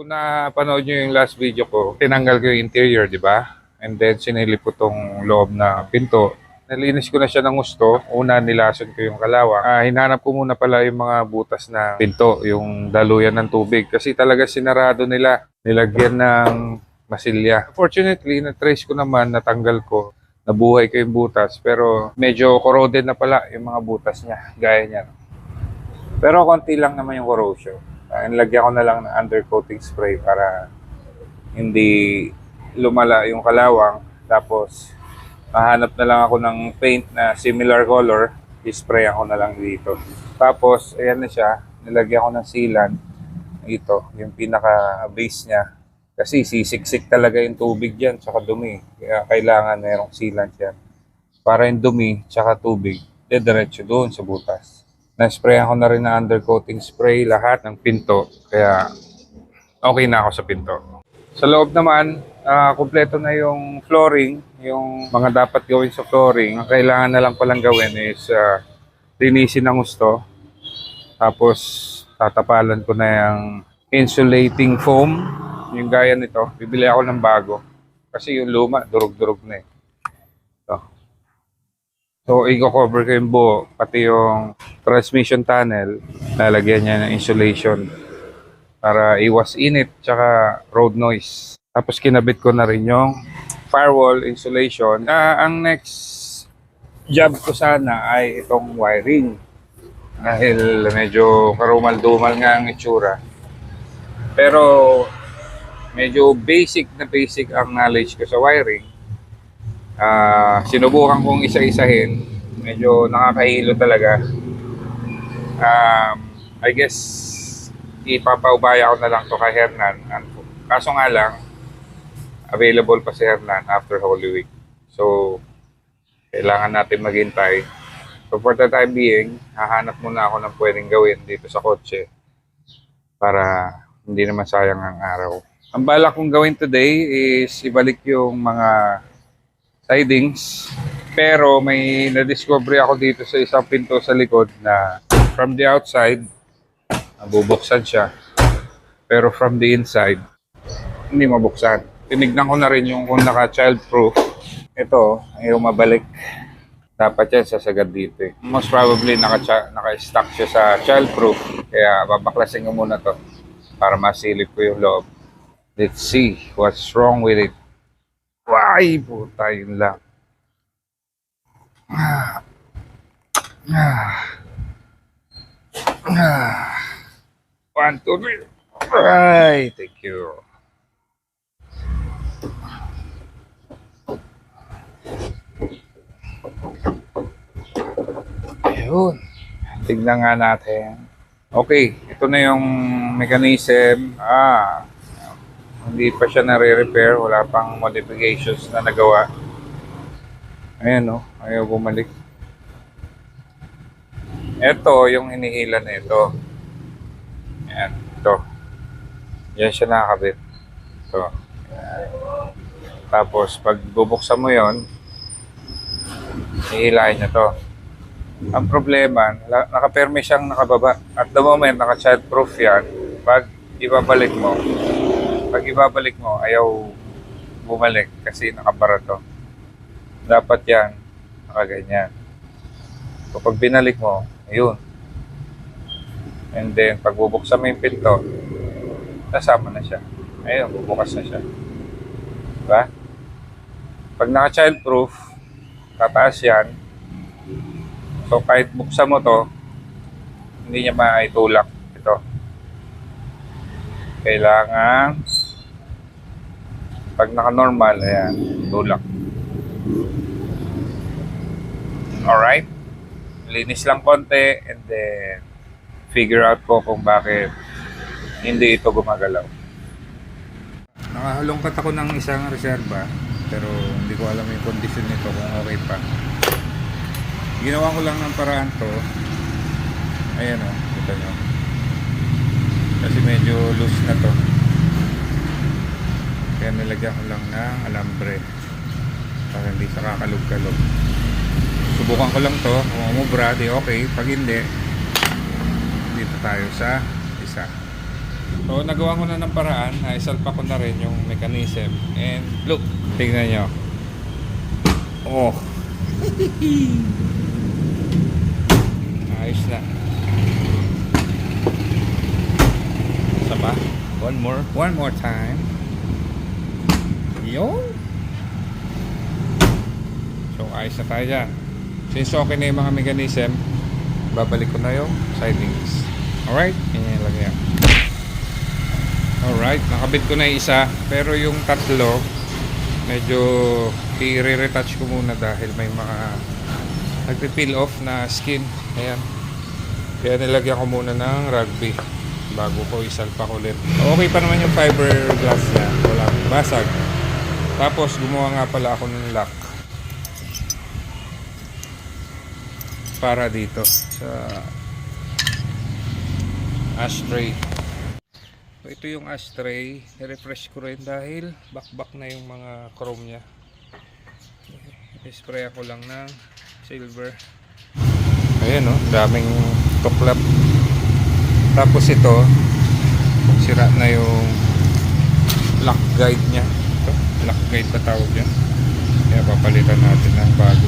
Kung napanood nyo yung last video ko, tinanggal ko yung interior, di ba? And then sinilip ko tong loob na pinto. Nalinis ko na siya ng gusto. Una, nilason ko yung kalawang. Ah, hinanap ko muna pala yung mga butas ng pinto, yung daluyan ng tubig. Kasi talaga sinarado nila. Nilagyan ng masilya. Fortunately, na-trace ko naman, natanggal ko. Nabuhay ko yung butas. Pero medyo corroded na pala yung mga butas niya. Gaya niya. Pero konti lang naman yung corrosion. Uh, nilagyan ko na lang ng undercoating spray para hindi lumala yung kalawang. Tapos, mahanap na lang ako ng paint na similar color. I-spray ako na lang dito. Tapos, ayan na siya. Nilagyan ko ng sealant. Ito, yung pinaka-base niya. Kasi sisiksik talaga yung tubig dyan, tsaka dumi. Kaya kailangan merong sealant yan. Para yung dumi, tsaka tubig, dediretso doon sa butas. Na-sprayan ko na rin na undercoating spray lahat ng pinto. Kaya okay na ako sa pinto. Sa loob naman, ah, kumpleto na yung flooring, yung mga dapat gawin sa flooring. Ang kailangan na lang palang gawin is ah, linisin ng gusto. Tapos tatapalan ko na yung insulating foam, yung gaya nito. Bibili ako ng bago. Kasi yung luma, durog-durog na eh. So, i-cover ko yung buo, pati yung transmission tunnel, lalagyan niya ng insulation para iwas init tsaka road noise. Tapos kinabit ko na rin yung firewall insulation. Ah, ang next job ko sana ay itong wiring. Dahil medyo karumal-dumal nga ang itsura. Pero medyo basic na basic ang knowledge ko sa wiring. Ah, sinubukan kong isa-isahin. Medyo nakakahilo talaga. Um, I guess ipapaubaya ko na lang to kay Hernan. Kaso nga lang, available pa si Hernan after Holy Week. So, kailangan natin maghintay. So, for the time being, hahanap muna ako ng pwedeng gawin dito sa kotse para hindi naman sayang ang araw. Ang balak kong gawin today is ibalik yung mga sidings. Pero may na-discover ako dito sa isang pinto sa likod na from the outside, bubuksan siya. Pero from the inside, hindi mabuksan. Tinignan ko na rin yung kung naka-child-proof. Ito, ayaw mabalik. Dapat yan sasagad dito eh. Most probably naka- naka-stock siya sa child-proof. Kaya babaklasin ko muna to para masilip ko yung loob. Let's see what's wrong with it. Why? Puta, yun lang. Ah. Ah. Ah. One, two, three. Ay, thank you. Ayun. Tignan nga natin. Okay, ito na yung mechanism. Ah, hindi pa siya nare-repair. Wala pang modifications na nagawa. Ayan o, ayaw bumalik. Ito, yung hinihila na ito. Ayan, ito. Yan siya nakakabit. Ito. Ayan. Tapos, pag bubuksan mo yon hihilahin niya to. Ang problema, nakaperme siyang nakababa. At the moment, naka-child-proof yan. Pag ibabalik mo, pag ibabalik mo, ayaw bumalik kasi nakabara to. Dapat yan, nakaganyan. So, pag binalik mo, ayun. And then, pag bubuksan mo yung pinto, nasama na siya. Ayun, bubukas na siya. Diba? Pag naka-child-proof, tataas yan. So, kahit buksan mo to, hindi niya maitulak ito. Kailangan pag naka-normal, ayan, tulak. Alright? Linis lang konti and then figure out ko kung bakit hindi ito gumagalaw. Nakahalongkat ako ng isang reserva pero hindi ko alam yung condition nito kung okay pa. Ginawa ko lang ng paraan to. Ayan o, kita nyo. Kasi medyo loose na to. Kaya nilagyan ko lang ng alambre para hindi sa kakalog-kalog. Subukan ko lang to. Kung umubra, di okay. Pag hindi, dito tayo sa isa. So, nagawa ko na ng paraan. Naisalpa ko na rin yung mechanism. And look, tingnan nyo. Oh. Ayos na. Isa pa? One more. One more time. Yun. So, ayos na tayo dyan. Since okay na yung mga mechanism, babalik ko na yung sidings. Alright? Yan lang yan. Alright, nakabit ko na yung isa. Pero yung tatlo, medyo i-retouch ko muna dahil may mga nagpi-peel off na skin. Ayan. Kaya nilagyan ko muna ng rugby bago ko isalpak ulit. Okay pa naman yung fiberglass niya. Wala basag. Tapos gumawa nga pala ako ng lock para dito sa ashtray. So, ito yung ashtray. I-refresh ko rin dahil bakbak na yung mga chrome niya. I-spray ako lang ng silver. Ayan o, daming tuklap. Tapos ito, sira na yung lock guide niya. Lock guide pa tawag yan. Kaya papalitan natin ng bago.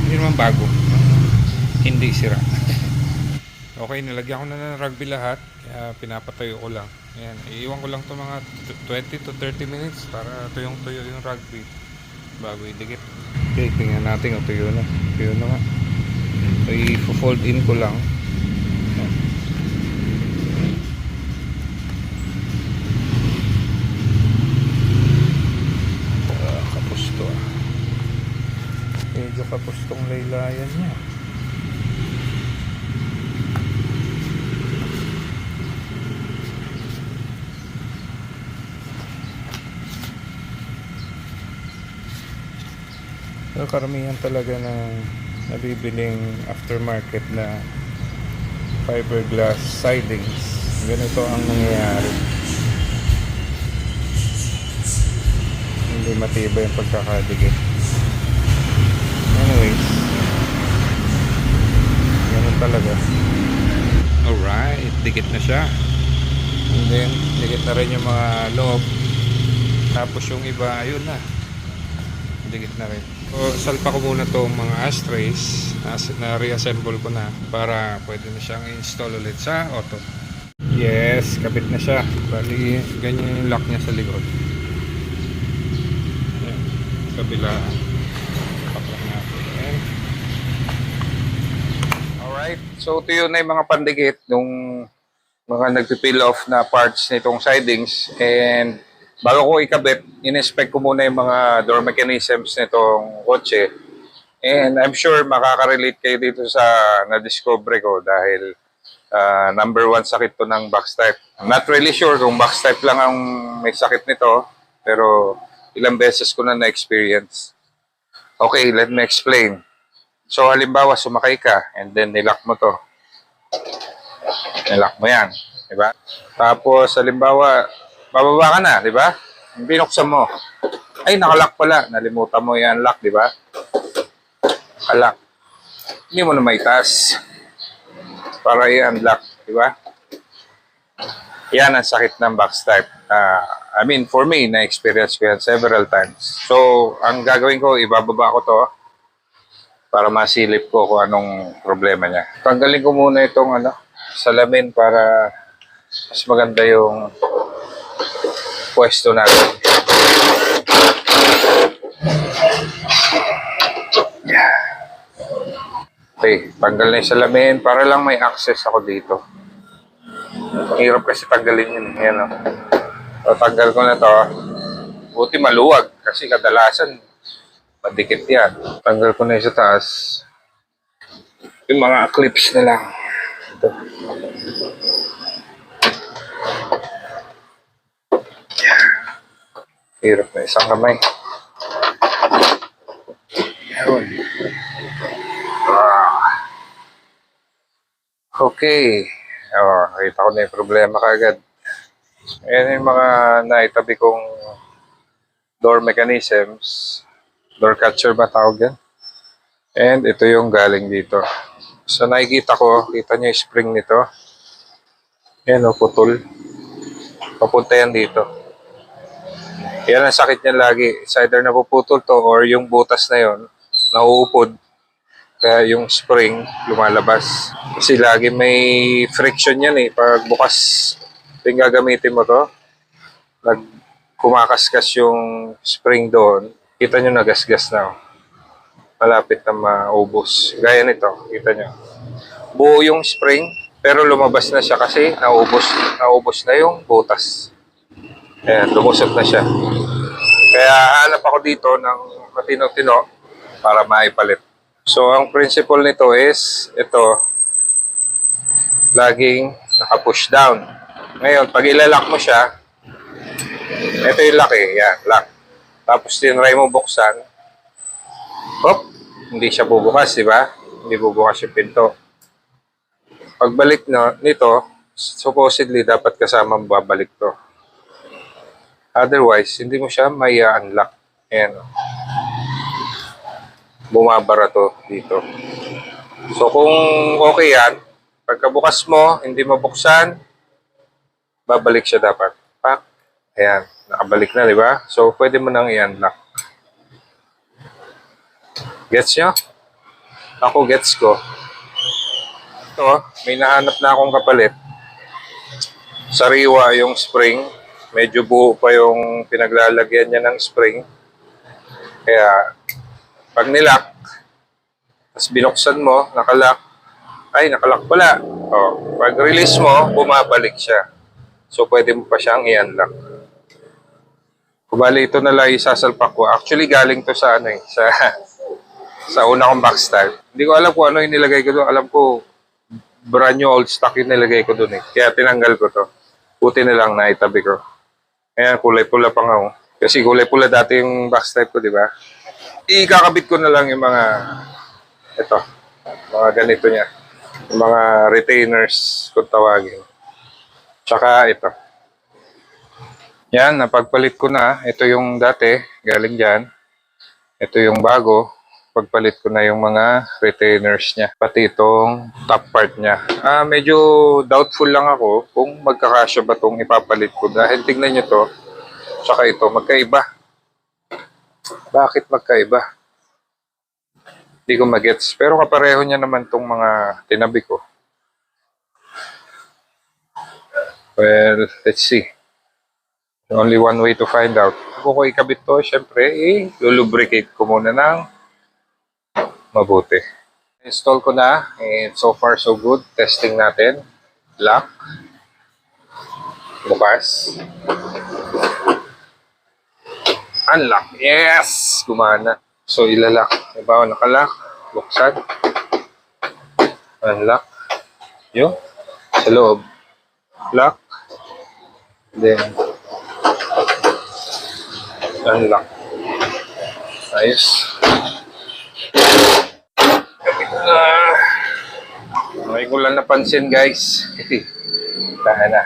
Hindi naman bago. Hindi sira. Okay, nilagyan ko na ng rugby lahat. Kaya pinapatayo ko lang. Ayan, iiwan ko lang to mga t- 20 to 30 minutes para tuyong tuyo yung rugby bago idikit. Okay, tingnan natin kung tuyo na. Tuyo na nga. So, i-fold in ko lang. Medyo kapustong laylayan niya. Pero karamihan talaga ng nabibiling aftermarket na fiberglass sidings. Ganito ang nangyayari. Hindi matibay yung pagkakadikit. Anyways, ganun talaga. Alright, dikit na siya. And then, dikit na rin yung mga loob. Tapos yung iba, ayun na. Dikit na rin. So, salpa ko muna tong mga ashtrays as na reassemble ko na para pwede na siyang install ulit sa auto. Yes, kabit na siya. Bali, ganyan yung lock niya sa likod. Yan, kabila. Pakla natin. So ito yun na yung mga pandikit nung mga nagpipil off na parts nitong sidings and bago ko ikabit, in-inspect ko muna yung mga door mechanisms nitong kotse and I'm sure makaka-relate kayo dito sa na-discover ko dahil ah, number one sakit to ng box type. I'm not really sure kung box type lang ang may sakit nito pero ilang beses ko na na-experience. Okay, let me explain. So halimbawa sumakay ka and then nilock mo to. Nilock mo yan. Di ba? Tapos halimbawa bababa ka na, di ba? Binuksan mo. Ay, nakalock pala. Nalimutan mo yan lock, di ba? Kalak. Hindi mo na maitaas. Para i-unlock, di ba? Yan ang sakit ng box type. Ah, I mean, for me, na-experience ko yan several times. So, ang gagawin ko, ibababa ko to para masilip ko kung anong problema niya. Tanggalin ko muna itong ano, salamin para mas maganda yung pwesto natin. Okay, tanggal na yung salamin para lang may access ako dito. Hirap kasi tanggalin yun. Yan o. So, tanggal ko na to. Buti maluwag kasi kadalasan madikit yan. Tanggal ko na yung sa taas. Yung mga clips na lang. Ito. Hirap na isang kamay. Yun. Okay. Oh, kita ko na yung problema kagad. Ayan yung mga naitabi kong door mechanisms. Door catcher ba tawag yan? And ito yung galing dito. So nakikita ko, kita niyo yung spring nito. Yan o, putol. Papunta yan dito. Yan ang sakit niya lagi. It's either napuputol to or yung butas na yon nauupod. Kaya yung spring lumalabas. Kasi lagi may friction yan eh. Pag bukas yung gagamitin mo to, nag kumakaskas yung spring doon, kita nyo nagasgas na. oh. Malapit na maubos. Gaya nito, kita nyo. Buo yung spring, pero lumabas na siya kasi naubos, naubos na yung butas. Ayan, lumusot na siya. Kaya hanap ako dito ng matino-tino para maipalit. So, ang principle nito is, ito, laging naka-push down. Ngayon, pag ilalak mo siya, ito yung lock eh, yan, lock. Tapos tinry mo buksan, hop, hindi siya bubukas, di ba? Hindi bubukas yung pinto. Pagbalik no, nito, supposedly dapat kasama babalik to. Otherwise, hindi mo siya may unlock. Ayan. Bumabara to dito. So kung okay yan, pagkabukas mo, hindi mabuksan, babalik siya dapat. Pak. Ayan. Nakabalik na, di ba? So pwede mo nang i-unlock. Gets nyo? Ako gets ko. Ito, may nahanap na akong kapalit. Sariwa yung spring. Medyo buo pa yung pinaglalagyan niya ng spring. Kaya, pag nilak, tapos binuksan mo, nakalak, ay, nakalak pala. O, pag release mo, bumabalik siya. So, pwede mo pa siyang i-unlock. Kubali, ito na lang isasalpak ko. Actually, galing to sa ano eh, sa, sa una kong backstyle. Hindi ko alam kung ano yung nilagay ko doon. Alam ko, brand new old stock yung nilagay ko doon eh. Kaya tinanggal ko to. Puti na lang na itabi ko. Ayan, kulay pula pa nga oh. Kasi kulay pula dati yung backstyle ko, di ba? Ikakabit ko na lang yung mga, ito, mga ganito niya. Yung mga retainers kung tawagin. Tsaka ito. Yan, napagpalit ko na. Ito yung dati, galing dyan. Ito yung bago. Pagpalit ko na yung mga retainers niya. Pati itong top part niya. Ah, medyo doubtful lang ako kung magkakasya ba itong ipapalit ko. Dahil tignan nyo to. Tsaka ito, magkaiba. Bakit magkaiba? Hindi ko magets. Pero kapareho niya naman tong mga tinabi ko. Well, let's see. Only one way to find out. Ko ikabit to, syempre, eh, lulubricate ko muna ng mabuti. Install ko na, and so far so good. Testing natin. Lock. Bukas. Unlock. Yes! Gumana. So, ilalak. Diba, nakalock. Buksan. Unlock. Yun. Sa loob. Lock. Then, unlock. Ayos. Kapit na. May ko lang napansin guys. Tahan na.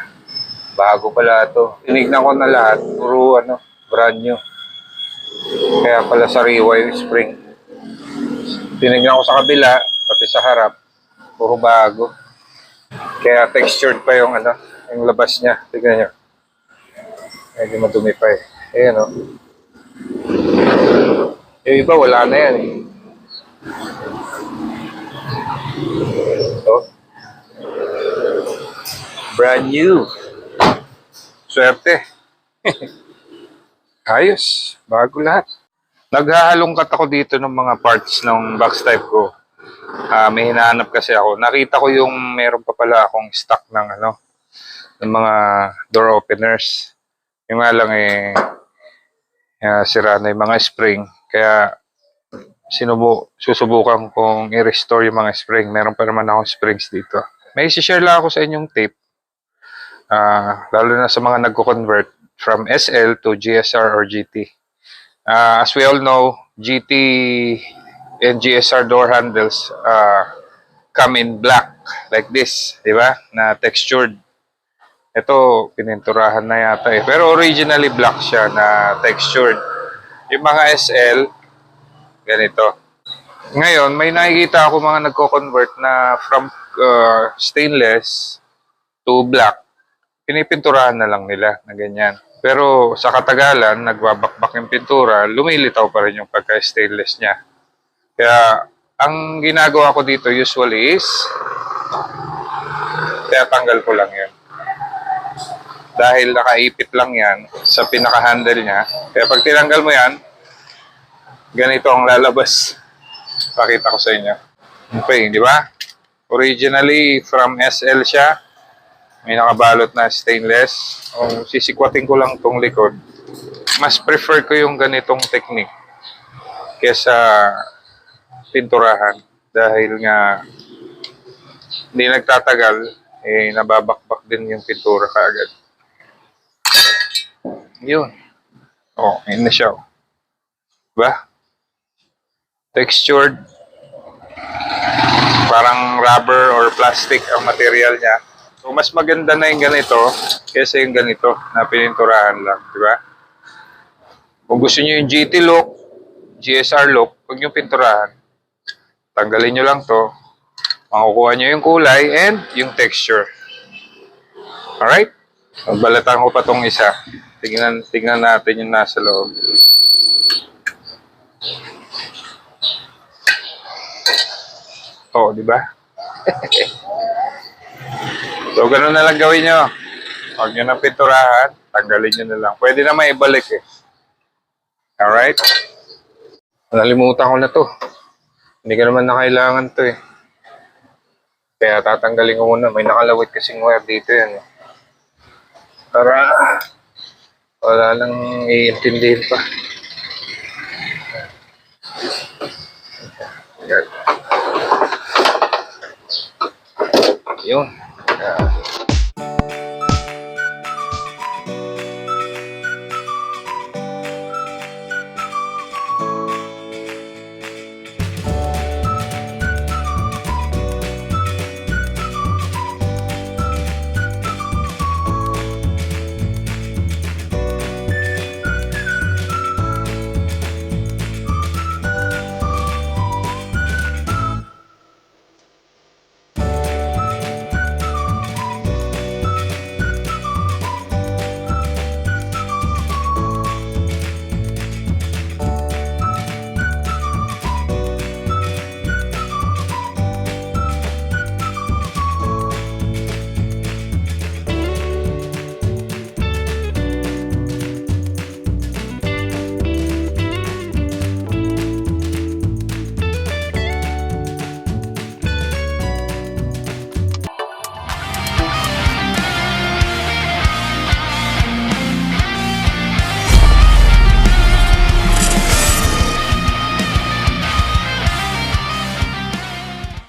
Bago pala to. Tinignan ko na lahat. Puro ano, brand new. Kaya pala sariwa yung spring. Tinignan ko sa kabila, pati sa harap. Puro bago. Kaya textured pa yung ano, yung labas niya. Tignan nyo. Medyo madumi pa eh. Ayan o. Yung iba, wala na yan eh. So, brand new. Swerte. Ayos. Bago lahat. Naghahalongkat ako dito ng mga parts ng box type ko. Ah, may hinahanap kasi ako. Nakita ko yung meron pa pala akong stock ng ano, ng mga door openers. Yung nga lang eh, ah, sira na yung mga spring. Kaya sinubo, susubukan kong i-restore yung mga spring. Meron pa naman akong springs dito. May isi-share lang ako sa inyong tape. Ah, lalo na sa mga nagko-convert from SL to GSR or GT. Ah, as we all know, GT and GSR door handles uh, come in black like this, di ba? Na textured. Ito, pininturahan na yata eh. Pero originally black siya na textured. Yung mga SL, ganito. Ngayon, may nakikita ako mga nagko-convert na from uh, stainless to black. pinipinturahan na lang nila na ganyan. Pero sa katagalan, nagbabakbak yung pintura, lumilitaw pa rin yung pagka-stainless niya. Kaya, ang ginagawa ko dito usually is, kaya tanggal ko lang yan. Dahil nakaipit lang yan sa pinaka-handle niya. Kaya pag tinanggal mo yan, ganito ang lalabas. Pakita ko sa inyo. Okay, di ba? Originally, from SL siya. May nakabalot na stainless. O, sisikwatin ko lang tong likod. Mas prefer ko yung ganitong technique kesa pinturahan. Dahil nga, hindi nagtatagal, eh, nababakbak din yung pintura kaagad. Yun. Oh, yun na siya. oh. Diba? Textured. Parang rubber or plastic ang material niya. So, mas maganda na yung ganito kaysa yung ganito na pininturahan lang. Diba? Kung gusto niyo yung GT look, GSR look, huwag niyo pinturahan. Tanggalin niyo lang to. Makukuha niyo yung kulay and yung texture. Alright? Balatan ko pa tong isa. Tingnan, tingnan natin yung nasa loob. Oo, di ba? so, ganun na lang gawin nyo. Huwag nyo nang pinturahan, tanggalin nyo na lang. Pwede na may ibalik eh. Alright? Nalimutan ko na to. Hindi ka naman na kailangan to eh. Kaya tatanggalin ko muna. May nakalawit kasing wire dito yan eh. Para wala nang iintindihin pa. Yun. Ah.